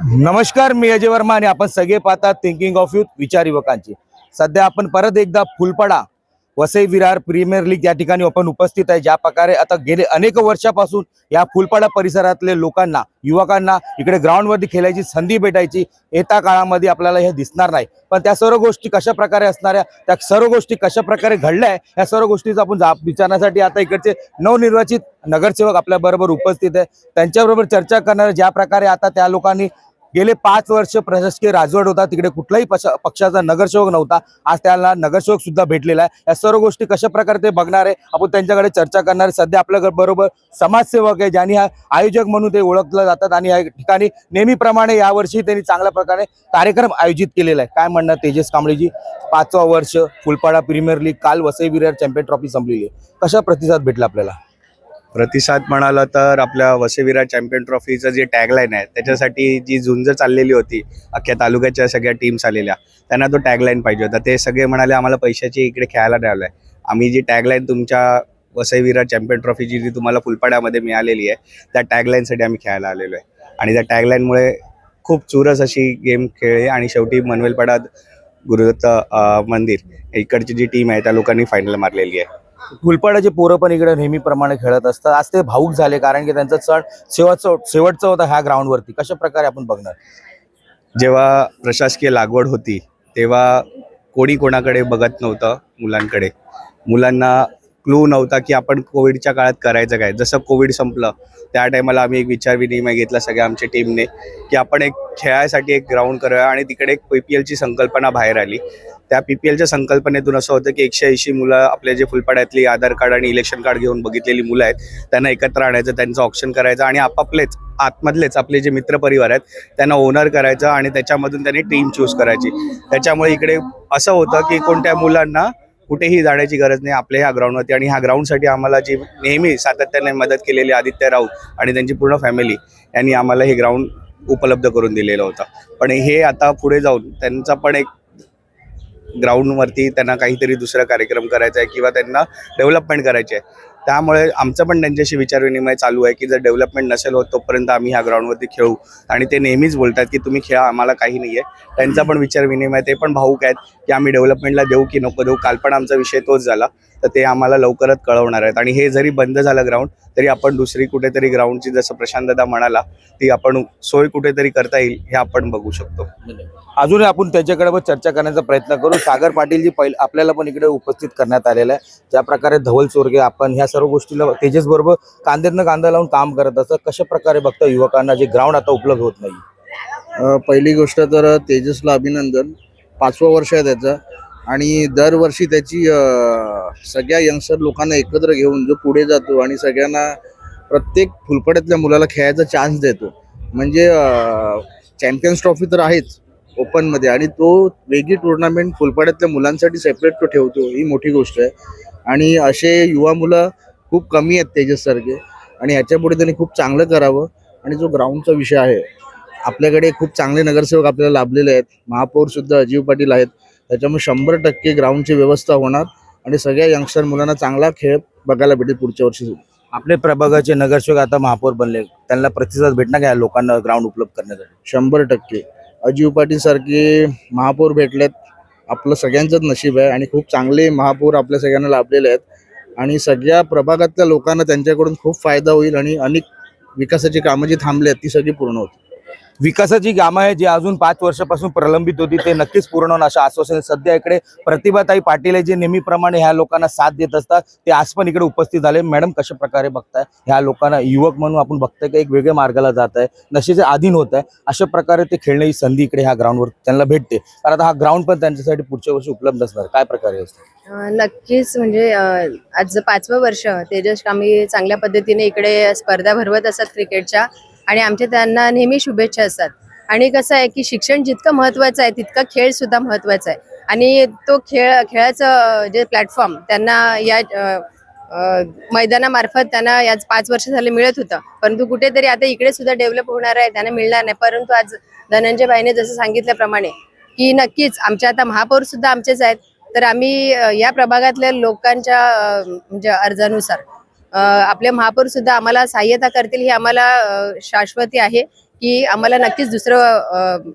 नमस्कार मी अजय वर्मा आणि आपण सगळे पाहतात थिंकिंग ऑफ युथ विचार युवकांची. सध्या आपण परत एकदा फुलपडा वसई विरार प्रीमियर लीग या ठिकाणी आपण उपस्थित आहे. ज्या प्रकारे आता गेले अनेक वर्षापासून या फुलपाडा परिसरातले लोकांना युवकांना इकडे ग्राउंडवरती खेळायची संधी भेटायची येत्या काळामध्ये आपल्याला हे दिसणार नाही. पण त्या सर्व गोष्टी कशा प्रकारे असणाऱ्या त्या सर्व गोष्टी कशा प्रकारे घडल्या आहे या सर्व गोष्टीचा आपण जा विचारण्यासाठी आता इकडचे नवनिर्वाचित नगरसेवक आपल्याबरोबर उपस्थित आहे. त्यांच्याबरोबर चर्चा करणार ज्या प्रकारे आता त्या लोकांनी गेले पाच वर्ष प्रशासकीय राजवट होता तिकडे कुठलाही पक्षाचा नगरसेवक नव्हता. आज त्याला नगरसेवक सुद्धा भेटलेला आहे. या सर्व गोष्टी कशा प्रकारे ते बघणार आहे आपण त्यांच्याकडे चर्चा करणार आहे. सध्या आपल्या बरोबर समाजसेवक आहे ज्यांनी हा आयोजक म्हणून ते ओळखलं जातात आणि या ठिकाणी नेहमीप्रमाणे यावर्षी त्यांनी चांगल्या प्रकारे कार्यक्रम आयोजित केलेला आहे. काय म्हणणार तेजस कांबळेजी? पाचवा वर्ष फुलपाडा प्रीमियर लीग काल वसई विरार चॅम्पियन ट्रॉफी संपलेली आहे. कशा प्रतिसाद भेटला आपल्याला? प्रतिसाद म्हणाला तर आपल्या वसेविरा चॅम्पियन ट्रॉफीचं जे टॅगलाईन आहे त्याच्यासाठी जी झुंज चाललेली होती अख्ख्या तालुक्याच्या सगळ्या टीम्स आलेल्या त्यांना तो टॅगलाईन पाहिजे होता. ते सगळे म्हणाले आम्हाला पैशाची इकडे खेळायला द्यावं आहे आम्ही जी टॅगलाईन तुमच्या वसईवीरा चॅम्पियन ट्रॉफीची जी तुम्हाला फुलपाड्यामध्ये मिळालेली आहे त्या टॅगलाईनसाठी आम्ही खेळायला आलेलो आहे. आणि त्या टॅगलाईनमुळे खूप चुरस अशी गेम खेळली आणि शेवटी मनवेलपाडा गुरुदत्त मंदिर इकडची जी टीम आहे त्या लोकांनी फायनल मारलेली आहे. फुलपाड्याचे पोरं पण इकडे नेहमीप्रमाणे खेळत असतात. आज ते भाऊक झाले कारण की त्यांचा सण शेवटचं शेवटचं होता ह्या ग्राउंडवरती कशा प्रकारे आपण बघणार? जेव्हा प्रशासकीय लागवड होती तेव्हा कोणी कोणाकडे बघत नव्हतं मुलांकडे. मुलांना क्लू नव्हता की आपण कोविडच्या काळात करायचं काय. जसं कोविड संपलं त्या टायमाला आम्ही एक विचार विनिमय घेतला सगळ्या आमच्या टीमने की आपण एक खेळायसाठी एक ग्राउंड करूया आणि तिकडे एक पी पी एलची संकल्पना बाहेर आली. त्या पी पी एलच्या संकल्पनेतून असं होतं की एकशे ऐंशी मुलं आपले जे फुलपाड्यातली आधार कार्ड आणि इलेक्शन कार्ड घेऊन बघितलेली मुलं आहेत त्यांना एकत्र आणायचं त्यांचं ऑप्शन करायचं आणि आपापलेच आतमधलेच आपले जे मित्रपरिवार आहेत त्यांना ओनर करायचं आणि त्याच्यामधून त्यांनी टीम चूज करायची. त्याच्यामुळे इकडे असं होतं की कोणत्या मुलांना कुठेही जाण्याची गरज नाही आपल्या ह्या ग्राउंडवरती आणि ह्या ग्राउंडसाठी आम्हाला जी नेहमी सातत्याने मदत केलेली आदित्य राऊत आणि त्यांची पूर्ण फॅमिली यांनी आम्हाला हे ग्राउंड उपलब्ध करून दिलेलं होतं. पण हे आता पुढे जाऊन त्यांचा पण एक ग्राउंडवरती त्यांना काहीतरी दुसरा कार्यक्रम करायचा आहे किंवा त्यांना डेव्हलपमेंट करायची आहे. त्यामुळे आमचं पण त्यांच्याशी विचारविनिमय चालू आहे की जर डेव्हलपमेंट नसेल होत तोपर्यंत आम्ही ह्या ग्राउंडवरती खेळू. आणि ते नेहमीच बोलतात की तुम्ही खेळा आम्हाला काही नाही आहे त्यांचा पण विचारविनिमय ते पण भाऊक आहेत. की आम्ही डेव्हलपमेंटला देऊ की नको देऊ काल पण आमचा विषय तोच झाला. तर ते आम्हाला लवकरच कळवणार आहेत. आणि हे जरी बंद झालं ग्राउंड तरी आपण दुसरी कुठेतरी ग्राउंडची जसं प्रशांत दादा म्हणाला ती आपण सोय कुठेतरी करता येईल हे आपण बघू शकतो. अजूनही आपण त्याच्याकडे पण चर्चा करण्याचा प्रयत्न करू. सागर पाटील जी पहिले आपल्याला पण इकडे उपस्थित करण्यात आलेलं आहे. ज्या प्रकारे धवल चोरगे आपण ह्या सर्व गोष्टीला तेजस बरोबर कांद्यातनं कांदा लावून काम करत असतात कशा प्रकारे बघता युवकांना जे ग्राउंड आता उपलब्ध होत नाही? पहिली गोष्ट तर तेजसला अभिनंदन. पाचवं वर्ष आहे त्याचं. आणि दरवर्षी त्याची सगळ्या यंगस्टर लोकांना एकत्र घेऊन जो पुढे जातो आणि सगळ्यांना प्रत्येक फुलपड्यातल्या मुलाला खेळायचा चान्स देतो. म्हणजे चॅम्पियन्स ट्रॉफी तर आहेच ओपनमध्ये आणि तो वेगळी टुर्नामेंट फुलपाड्यातल्या मुलांसाठी सेपरेट तो ठेवतो ही मोठी गोष्ट आहे. आणि असे युवा मुलं खूप कमी आहेत तेजससारखे आणि ह्याच्यापुढे त्यांनी खूप चांगलं करावं. आणि जो ग्राउंडचा विषय आहे आपल्याकडे खूप चांगले नगरसेवक आपल्याला लाभलेले आहेत. महापौर सुद्धा अजीव पाटील आहेत. त्याच्यामुळे शंभर टक्के ग्राउंडची व्यवस्था होणार आणि सगळ्या यंगस्टर मुलांना चांगला खेळ बघायला भेटेल पुढच्या वर्षी. आपले प्रभागाचे नगरसेवक आता महापौर बनले. त्यांना प्रतिसाद भेटणार का लोकांना ग्राउंड उपलब्ध करण्यासाठी? शंभर टक्के. अजीव पाटील सारखे महापौर भेटलेत. आपलं सगळ्यांचंच नशीब आहे आणि खूप चांगले महापौर आपल्या सगळ्यांना लाभलेले आहेत. आणि सगळ्या प्रभागातल्या लोकांना त्यांच्याकडून खूप फायदा होईल आणि अनेक विकासाची कामं जी थांबली आहेत ती सगळी पूर्ण होतील. विकासाची कामं आहे जी अजून पाच वर्षापासून प्रलंबित होती ते नक्कीच पूर्ण होणं असं आश्वासन सध्या इकडे प्रतिभाताई पाटील आहे जे नेहमीप्रमाणे ह्या लोकांना साथ देत असतात. ते आज पण इकडे उपस्थित झाले. मॅडम कशा प्रकारे बघताय? ह्या लोकांना युवक म्हणून आपण बघतोय की एक वेगळ्या मार्गाला जात आहे नशेचे अधीन होत आहे. अशा प्रकारे ते खेळण्याची संधी इकडे ह्या ग्राउंडवर त्यांना भेटते. कारण आता हा ग्राउंड पण त्यांच्यासाठी पुढच्या वर्षी उपलब्ध असणार. काय प्रकारे असतं? नक्कीच म्हणजे आज पाचवं वर्ष तेजस आम्ही चांगल्या पद्धतीने इकडे स्पर्धा भरवत असतात क्रिकेटच्या. आणि आमच्या त्यांना नेहमी शुभेच्छा असतात. आणि कसं आहे की शिक्षण जितकं महत्त्वाचं आहे तितकं खेळ सुद्धा महत्त्वाचा आहे. आणि तो खेळ खेळाचं जे प्लॅटफॉर्म त्यांना या मैदानामार्फत त्यांना याच पाच वर्ष झाले मिळत होतं. परंतु कुठेतरी आता इकडे सुद्धा डेव्हलप होणार आहे त्यांना मिळणार नाही. परंतु आज धनंजय भाईने जसं सांगितल्याप्रमाणे की नक्कीच आमच्या आता महापौर सुद्धा आमचेच आहेत. तर आम्ही या प्रभागातल्या लोकांच्या म्हणजे अर्जानुसार आपले महापौर सुद्धा आम्हाला सहाय्यता करतील ही आम्हाला शाश्वती आहे की आम्हाला नक्कीच दुसरं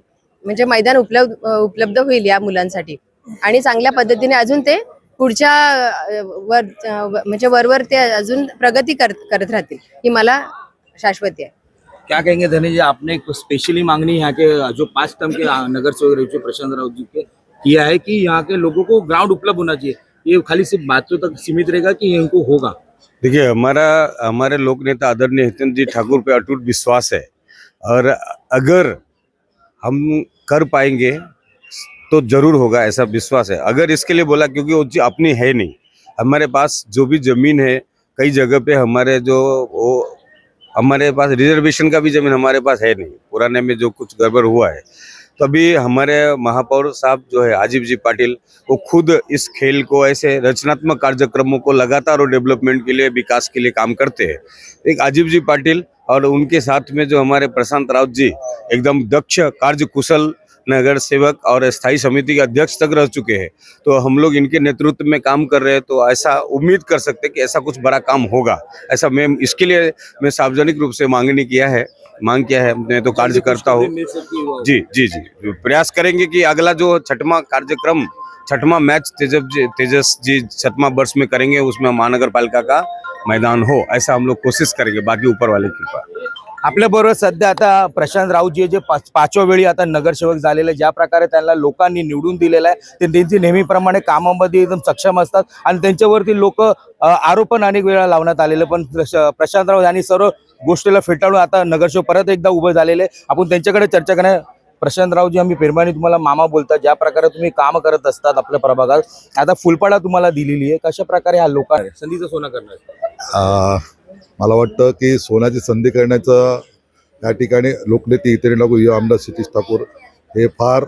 म्हणजे मैदान उपलब्ध उपलब्ध होईल या मुलांसाठी. आणि चांगल्या पद्धतीने अजून ते पुढच्या वर म्हणजे वरवर ते अजून प्रगती करत करत राहतील ही मला शाश्वती आहे. क्या कहेंगे धनी जी आपने एक स्पेशली मांगनी यहाँ के जो पांच टर्म के नगर सेवक रह चुके प्रशांत राव जी के किया है कि यहाँ के लोगों को ग्राउंड उपलब्ध होना चाहिए। ये खाली सिर्फ बातों तक सीमित रहेगा कि इनको होगा। देखिए, हमारा, हमारे लोक नेता आदरणीय हितेंद्र जी ठाकुर पे अटूट विश्वास है। और अगर हम कर पाएँगे तो ज़रूर होगा, ऐसा विश्वास है। अगर इसके लिए बोला, क्योंकि वो अपनी है नहीं। हमारे पास जो भी ज़मीन है, कई जगह पे हमारे जो वो, हमारे पास रिजर्वेशन का भी ज़मीन हमारे पास है नहीं। पुराने में जो कुछ गड़बड़ हुआ है तभी हमारे महापौर साहब जो है आजीव जी पाटिल, वो खुद इस खेल को, ऐसे रचनात्मक कार्यक्रमों को लगातार और डेवलपमेंट के लिए, विकास के लिए काम करते हैं। एक आजीव जी पाटिल और उनके साथ में जो हमारे प्रशांत राउत जी, एकदम दक्ष कार्य कुशल नगर सेवक और स्थायी समिति के अध्यक्ष तक रह चुके हैं। तो हम लोग इनके नेतृत्व में काम कर रहे हैं तो ऐसा उम्मीद कर सकते हैं कि ऐसा कुछ बड़ा काम होगा। ऐसा मैं, इसके लिए मैं सार्वजनिक रूप से मांगनी किया है मांग किया है मैं तो कार्य करता हूँ। जी जी जी। प्रयास करेंगे कि अगला जो छठवा कार्यक्रम छठवा मैच तेजस जी तेजस जी छठवा वर्ष में करेंगे उसमें महानगर पालिका का मैदान हो ऐसा हम लोग कोशिश करेंगे बाकी ऊपर वाले की कृपा आपल्या बरोबर सध्या आता प्रशांत राऊतजी जे पाच पाचव्या वेळी आता नगरसेवक झालेले ज्या प्रकारे त्यांना लोकांनी निवडून दिलेलं आहे ते त्यांची नेहमीप्रमाणे कामामध्ये एकदम सक्षम असतात आणि त्यांच्यावरती लोक आरोप पण अनेक वेळा लावण्यात आलेले. पण प्रश- प्रशांत राऊत यांनी सर्व गोष्टीला फेटाळून आता नगरसेवक परत एकदा उभे झालेले. आपण त्यांच्याकडे चर्चा करणार. प्रशांत रावजी आम्ही पेरमानी तुम्हाला मामा बोलतात ज्या प्रकारे तुम्ही काम करत असतात आपल्या प्रभागात. आता फुलपाडा तुम्हाला दिलेली आहे. कशा प्रकारे ह्या लोकांना संधीचं सोनं करणार. मला वाटतं की सोन्याची संधी करण्याचं या ठिकाणी लोकनेते इतरी लागू युवा आमदार सतीश ठाकूर हे फार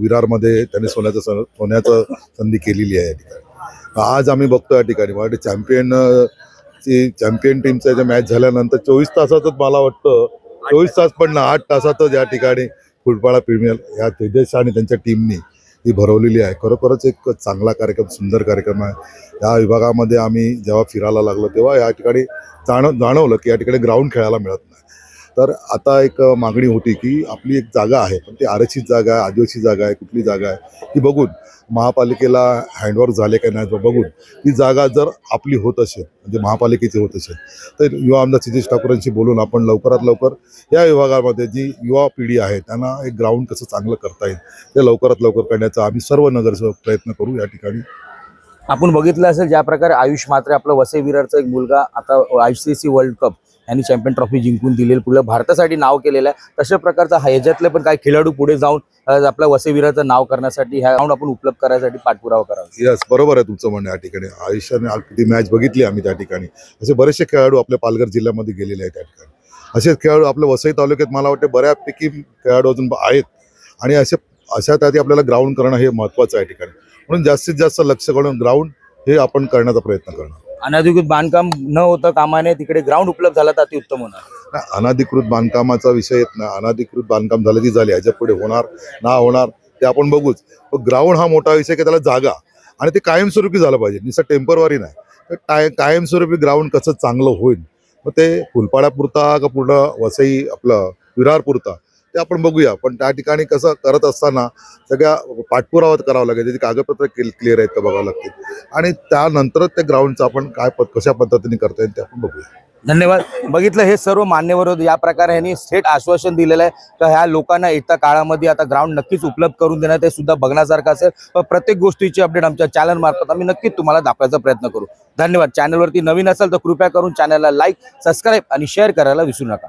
विरारमध्ये त्यांनी सोन्याचं सन- सोन्याचं संधी केलेली आहे या ठिकाणी. आज आम्ही बघतो या ठिकाणी मला वाटतं चॅम्पियन ची चॅम्पियन टीमचं जे मॅच झाल्यानंतर चोवीस तासातच मला वाटतं चोवीस तास पण ना आठ तासातच या ठिकाणी फुटबाळा प्रीमियर या तेजस आणि त्यांच्या टीमनी ही भरवलेली आहे. खरोखरच एक चांगला कार्यक्रम सुंदर कार्यक्रम आहे. या विभागामध्ये आम्ही जेव्हा फिरायला लागलो तेव्हा या ठिकाणी जाण जाणवलं की या ठिकाणी ग्राउंड खेळायला मिळत नाही. तर आता एक मागणी होती की आपली एक जागा आहे पण ती आरक्षित जागा आहे आदिवासी जागा आहे कुठली जागा आहे ती बघून महापालिकेला हँडवर्क झाले का नाही बघून ती जागा जर आपली होत असेल म्हणजे महापालिकेची होत असेल तर युवा आमदार सिद्धेश ठाकूरांशी बोलून आपण लवकरात लवकर या विभागामध्ये जी युवा पिढी आहे त्यांना एक ग्राउंड कसं चांगलं करता येईल ते लवकरात लवकर करण्याचा आम्ही सर्व नगरसेवक प्रयत्न करू या ठिकाणी. आपण बघितलं असेल ज्या प्रकारे आयुष मात्रे आपलं वसई विरारचा एक मुलगा आता I C C world cup यांनी चॅम्पियन ट्रॉफी जिंकून दिलेली पुढे भारतासाठी नाव केलेलं आहे. तशा प्रकारचा ह्याच्यातले पण काही खेळाडू पुढे जाऊन आपल्या वसईवीराचं नाव करण्यासाठी ह्या ग्राउंड आपण उपलब्ध करायसाठी पाठपुरावा करावा. यस बरोबर आहे तुमचं म्हणणं या ठिकाणी. आयुष्याने ती मॅच बघितली आम्ही त्या ठिकाणी. असे बरेचसे खेळाडू आपल्या पालघर जिल्ह्यामध्ये गेलेले आहेत त्या ठिकाणी. असेच खेळाडू आपल्या वसई तालुक्यात मला वाटते बऱ्यापैकी खेळाडू अजून आहेत. आणि असे अशा त्यात आपल्याला ग्राउंड करणं हे महत्त्वाचं आहे ठिकाणी. म्हणून जास्तीत जास्त लक्ष करून ग्राउंड हे आपण करण्याचा प्रयत्न करणार. अनधिकृत बांधकाम न होता कामाने तिकडे ग्राउंड उपलब्ध झाला तर अतिउत्तम होणार. अनाधिकृत अनधिकृत बांधकामाचा विषय येत ना अनधिकृत बांधकाम झालं ती झाली. ह्याच्या पुढे होणार ना होणार ते आपण बघूच. ग्राउंड हा मोठा विषय की त्याला जागा आणि ते कायमस्वरूपी झालं पाहिजे. निसं टेम्परवारी नाही. तर टाय कायमस्वरूपी ग्राउंड कसं चांगलं होईल? मग ते फुलपाड्यापुरता का पूर्ण वसई आपलं विरारपुरता? ते आपण बघूया. पण त्या ठिकाणी कसं करत असताना सगळ्या पाठपुरावा करावा लागेल. त्याची कागदपत्र क्लिअर आहेत का बघावं लागतील. आणि त्यानंतरच त्या ग्राउंडचं आपण काय पद कशा पद्धतीने करता येईल ते आपण बघूया. धन्यवाद. बघितलं हे सर्व मान्यवर या प्रकारे यांनी थेट आश्वासन दिलेलं आहे तर ह्या लोकांना येत्या काळामध्ये आता ग्राउंड नक्कीच उपलब्ध करून देणार ते सुद्धा बघण्यासारखं असेल. पण प्रत्येक गोष्टीची अपडेट आमच्या चॅनल मार्फत आम्ही नक्कीच तुम्हाला दाखवायचा प्रयत्न करू. धन्यवाद. चॅनलवरती नवीन असेल तर कृपया करून चॅनलला लाईक सबस्क्राईब आणि शेअर करायला विसरू नका.